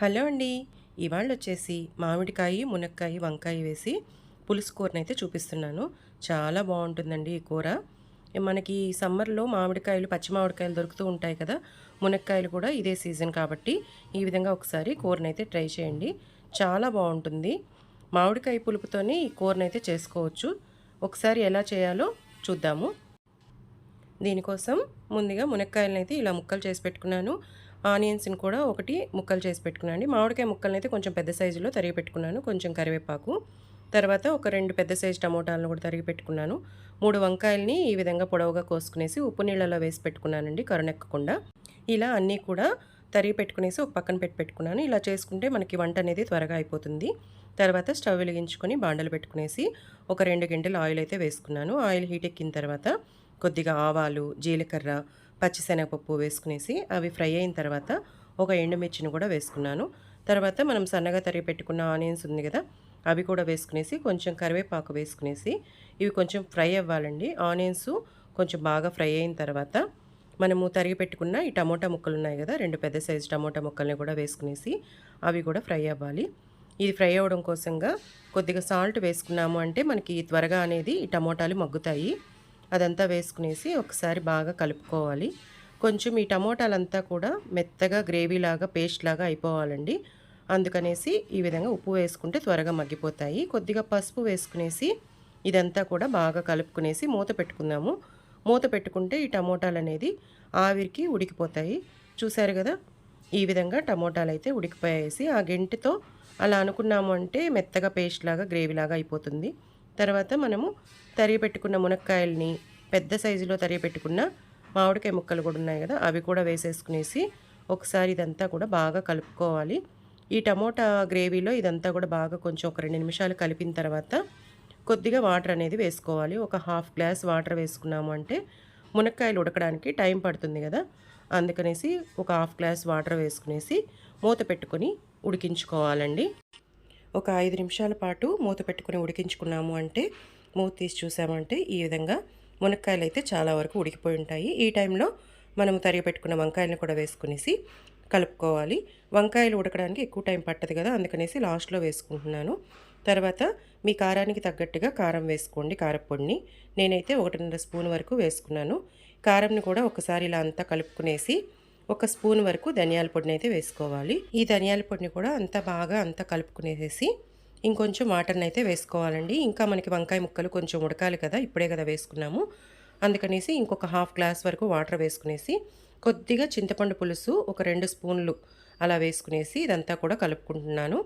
Hello అండి. ఇవాళ వచ్చేసి మామిడికాయ మునక్కాయ వంకాయ వేసి పులుసు కూరనైతే చూపిస్తున్నాను. చాలా బాగుంటుందండి ఈ కూర. మనకి సమ్మర్లో మామిడికాయలు పచ్చి మామిడికాయలు దొరుకుతూ ఉంటాయి కదా మునక్కాయలు కూడా ఇదే సీజన్ కాబట్టి ఈ విధంగా ఒకసారి కూరనైతే ట్రై చేయండి. చాలా బాగుంటుంది. మామిడికాయ పులుపుతోనే ఈ కూరనైతే చేసుకోవచ్చు. ఒకసారి ఎలా చేయాలో చూద్దాము. దీనికోసం ముందుగా మునక్కాయలను అయితే ఇలా ముక్కలు చేసి పెట్టుకున్నాను. ఆనియన్స్ని కూడా ఒకటి ముక్కలు చేసి పెట్టుకున్నాను మామిడికాయ ముక్కల్ని అయితే కొంచెం పెద్ద సైజులో తరిగి పెట్టుకున్నాను. కొంచెం కరివేపాకు. తర్వాత ఒక రెండు పెద్ద సైజు టమోటాలను కూడా తరిగి పెట్టుకున్నాను. మూడు వంకాయల్ని ఈ విధంగా పొడవుగా కోసుకునేసి ఉప్పు నీళ్ళలో వేసి పెట్టుకున్నానండి కరుణెక్కకుండా ఇలా అన్నీ కూడా తరిగి పెట్టుకునేసి ఒక పక్కన పెట్టి పెట్టుకున్నాను. ఇలా చేసుకుంటే మనకి వంట అనేది త్వరగా అయిపోతుంది. తర్వాత స్టవ్ వెలిగించుకొని బాండలు పెట్టుకునేసి ఒక రెండు గంటలు ఆయిల్ అయితే వేసుకున్నాను. ఆయిల్ హీట్ ఎక్కిన తర్వాత కొద్దిగా ఆవాలు జీలకర్ర పచ్చిశనగపప్పు వేసుకునేసి అవి ఫ్రై అయిన తర్వాత ఒక ఎండుమిర్చిని కూడా వేసుకున్నాను. తర్వాత మనం సన్నగా తరిగి పెట్టుకున్న ఆనియన్స్ ఉంది కదా అవి కూడా వేసుకునేసి కొంచెం కరివేపాకు వేసుకునేసి ఇవి కొంచెం ఫ్రై అవ్వాలండి. ఆనియన్స్ కొంచెం బాగా ఫ్రై అయిన తర్వాత మనము తరిగి పెట్టుకున్న ఈ టమోటా ముక్కలు ఉన్నాయి కదా రెండు పెద్ద సైజు టమోటా ముక్కల్ని కూడా వేసుకునేసి అవి కూడా ఫ్రై అవ్వాలి. ఇది ఫ్రై అవ్వడం కోసంగా కొద్దిగా సాల్ట్ వేసుకున్నాము అంటే మనకి త్వరగా అనేది ఈ టమోటాలు మగ్గుతాయి. అదంతా వేసుకునేసి ఒకసారి బాగా కలుపుకోవాలి. కొంచెం ఈ టమోటాలంతా కూడా మెత్తగా గ్రేవీలాగా పేస్ట్ లాగా అయిపోవాలండి. అందుకనేసి ఈ విధంగా ఉప్పు వేసుకుంటే త్వరగా మగ్గిపోతాయి. కొద్దిగా పసుపు వేసుకునేసి ఇదంతా కూడా బాగా కలుపుకునేసి మూత పెట్టుకుందాము. మూత పెట్టుకుంటే ఈ టమోటాలు అనేది ఆవిరికి ఉడికిపోతాయి. చూశారు కదా? ఈ విధంగా టమోటాలు అయితే ఉడికిపోయేసి ఆ గెంటితో అలా అనుకున్నాము అంటే మెత్తగా పేస్ట్ లాగా గ్రేవీలాగా అయిపోతుంది. తర్వాత మనము తరిగి పెట్టుకున్న మునక్కాయల్ని పెద్ద సైజులో తరిగి పెట్టుకున్న మామిడికాయ ముక్కలు కూడా ఉన్నాయి కదా అవి కూడా వేసేసుకునేసి ఒకసారి ఇదంతా కూడా బాగా కలుపుకోవాలి. ఈ టమోటా గ్రేవీలో ఇదంతా కూడా బాగా కొంచెం ఒక రెండు నిమిషాలు కలిపిన తర్వాత కొద్దిగా వాటర్ అనేది వేసుకోవాలి. ఒక హాఫ్ గ్లాస్ వాటర్ వేసుకున్నాము అంటే మునక్కాయలు ఉడకడానికి టైం పడుతుంది కదా అందుకనేసి ఒక హాఫ్ గ్లాస్ వాటర్ వేసుకునేసి మూత పెట్టుకొని ఉడికించుకోవాలండి. ఒక ఐదు నిమిషాల పాటు మూత పెట్టుకుని ఉడికించుకున్నాము అంటే మూత తీసి చూసామంటే ఈ విధంగా మునక్కాయలు అయితే చాలా వరకు ఉడికిపోయి ఉంటాయి. ఈ టైంలో మనము తరిగి పెట్టుకున్న వంకాయలను కూడా వేసుకునేసి కలుపుకోవాలి. వంకాయలు ఉడకడానికి ఎక్కువ టైం పట్టదు కదా అందుకనేసి లాస్ట్లో వేసుకుంటున్నాను. తర్వాత మీ కారానికి తగ్గట్టుగా కారం వేసుకోండి కారపొడిని. నేనైతే ఒకటిన్నర స్పూన్ వరకు వేసుకున్నాను. కారంని కూడా ఒకసారి ఇలా అంతా కలుపుకునేసి ఒక స్పూన్ వరకు ధనియాల పొడిని అయితే వేసుకోవాలి. ఈ ధనియాల పొడిని కూడా అంతా బాగా అంతా కలుపుకునేసేసి ఇంకొంచెం వాటర్ని అయితే వేసుకోవాలండి. ఇంకా మనకి వంకాయ ముక్కలు కొంచెం ఉడకాలి కదా ఇప్పుడే కదా వేసుకున్నాము. అందుకనేసి ఇంకొక హాఫ్ గ్లాస్ వరకు వాటర్ వేసుకునేసి కొద్దిగా చింతపండు పులుసు ఒక రెండు స్పూన్లు అలా వేసుకునేసి ఇదంతా కూడా కలుపుకుంటున్నాను.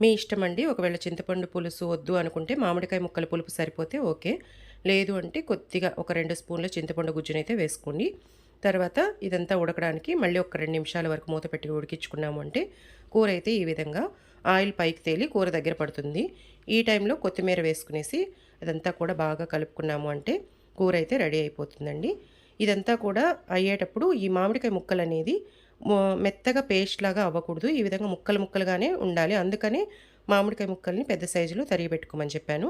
మీ ఇష్టం అండి ఒకవేళ చింతపండు పులుసు వద్దు అనుకుంటే మామిడికాయ ముక్కల పులుపు సరిపోతే ఓకే. లేదు అంటే కొద్దిగా ఒక రెండు స్పూన్ల చింతపండు గుజ్జునైతే వేసుకోండి. తర్వాత ఇదంతా ఉడకడానికి మళ్ళీ ఒక రెండు నిమిషాల వరకు మూత పెట్టి ఉడికించుకున్నాము అంటే కూర అయితే ఈ విధంగా ఆయిల్ పైకి తేలి కూర దగ్గర పడుతుంది. ఈ టైంలో కొత్తిమీర వేసుకునేసి అదంతా కూడా బాగా కలుపుకున్నాము అంటే కూర అయితే రెడీ అయిపోతుందండి. ఇదంతా కూడా అయ్యేటప్పుడు ఈ మామిడికాయ ముక్కలు అనేది మెత్తగా పేస్ట్ లాగా అవ్వకూడదు. ఈ విధంగా ముక్కలు ముక్కలుగానే ఉండాలి. అందుకనే మామిడికాయ ముక్కల్ని పెద్ద సైజులో తరిగి పెట్టుకోమని చెప్పాను.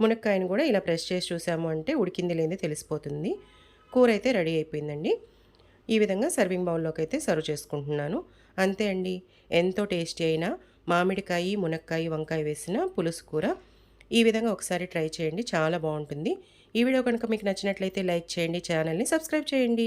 మునక్కాయను కూడా ఇలా ప్రెస్ చేసి చూసాము అంటే ఉడికింది లేని తెలిసిపోతుంది. కూర అయితే రెడీ అయిపోయిందండి. ఈ విధంగా సర్వింగ్ బౌల్లోకి అయితే సర్వ్ చేసుకుంటున్నాను. అంతే అండి. ఎంతో టేస్టీ అయిన మామిడికాయ మునక్కాయ వంకాయ వేసిన పులుసు కూర. ఈ విధంగా ఒకసారి ట్రై చేయండి. చాలా బాగుంటుంది. ఈ వీడియో కనుక మీకు నచ్చినట్లయితే లైక్ చేయండి ఛానల్ని సబ్స్క్రైబ్ చేయండి.